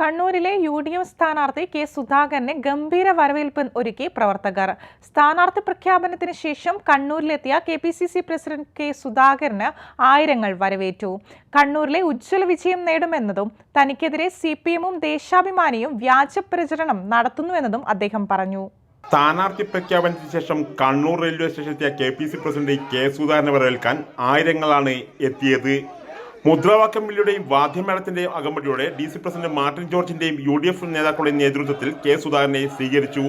കണ്ണൂരിലെ U D F സ്ഥാനാർത്ഥി K സുധാകരനെ ഗംഭീര വരവേൽപ്പ് ഒരുക്കി പ്രവർത്തകർ. സ്ഥാനാർത്ഥി പ്രഖ്യാപനത്തിന് ശേഷം കണ്ണൂരിലെത്തിയ K P C C president K സുധാകരന് ആയിരങ്ങൾ വരവേറ്റു. കണ്ണൂരിലെ ഉജ്ജ്വല വിജയം നേടുമെന്നതും തനിക്കെതിരെ സി പി എമ്മും ദേശാഭിമാനിയും വ്യാജ പ്രചരണം നടത്തുന്നുവെന്നതും അദ്ദേഹം പറഞ്ഞു. സ്ഥാനാർത്ഥി പ്രഖ്യാപനത്തിന് ശേഷം Kannur railway സ്റ്റേഷനിലെത്തിയ K P C president K സുധാകരനെ വരവേൽക്കാൻ ആയിരങ്ങളാണ് എത്തിയത്. മുദ്രാവാക്യം വിളിയുടെയും വാദ്യമേളത്തിന്റെയും അകമ്പടിയോടെ ഡി സി പ്രസിഡന്റ് മാർട്ടിൻ ജോർജിന്റെയും യു ഡി എഫ് നേതാക്കളുടെയും നേതൃത്വത്തിൽ കെ സുധാകരനെ സ്വീകരിച്ചു.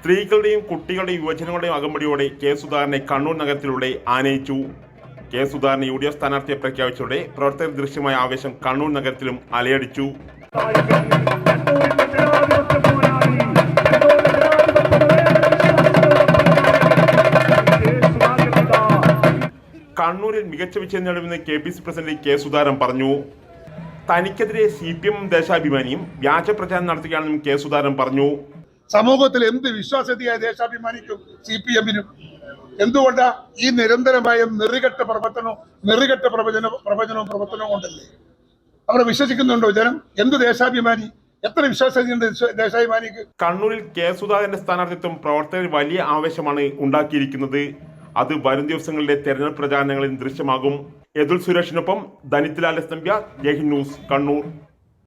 സ്ത്രീകളുടെയും കുട്ടികളുടെയും യുവജനങ്ങളുടെയും അകമ്പടിയോടെ കെ സുധാകരനെ കണ്ണൂർ നഗരത്തിലൂടെ ആനയിച്ചു. കെ സുധാകരനെ യു ഡി എഫ് സ്ഥാനാർത്ഥിയെ പ്രഖ്യാപിച്ചതോടെ പ്രവർത്തകർ ദൃശ്യമായ ആവേശം കണ്ണൂർ നഗരത്തിലും അലയടിച്ചു. കണ്ണൂരിൽ മികച്ച വിജയം നേടുമെന്ന് K P C president K Sudhakaran പറഞ്ഞു. തനിക്കെതിരെ സി പി എം ദേശാഭിമാനിയും വ്യാജ പ്രചാരണം നടത്തുകയാണെന്നും കെ സുധാരൻ പറഞ്ഞു. സമൂഹത്തിൽ എന്ത് വിശ്വാസ്യതയായ ദേശാഭിമാനിക്കും സി പി എമ്മിനും? എന്തുകൊണ്ടാ ഈ നിരന്തരമായ നെറികെട്ട പ്രവർത്തനവും നെറികെട്ട പ്രവചന പ്രവചനവും പ്രവർത്തനവും കൊണ്ടല്ലേ? അവിടെ വിശ്വസിക്കുന്നുണ്ടോ ജനം? എന്ത് ദേശാഭിമാനി? എത്ര വിശ്വാസ്യതയുണ്ട് ദേശാഭിമാനിക്ക് കണ്ണൂരിൽ കെ സുധാകരന്റെ സ്ഥാനാർത്ഥിത്വം പ്രവർത്തകർ വലിയ ആവേശമാണ് ഉണ്ടാക്കിയിരിക്കുന്നത്. അത് വരും ദിവസങ്ങളിലെ തെരഞ്ഞെടുപ്പ് പ്രചാരണങ്ങളിൽ ദൃശ്യമാകും. യദുൽ സുരേഷിനൊപ്പം ധനിത്ലാൽ എസ് നമ്പ്യ ജയ്ഹിന്ദ് ന്യൂസ് കണ്ണൂർ.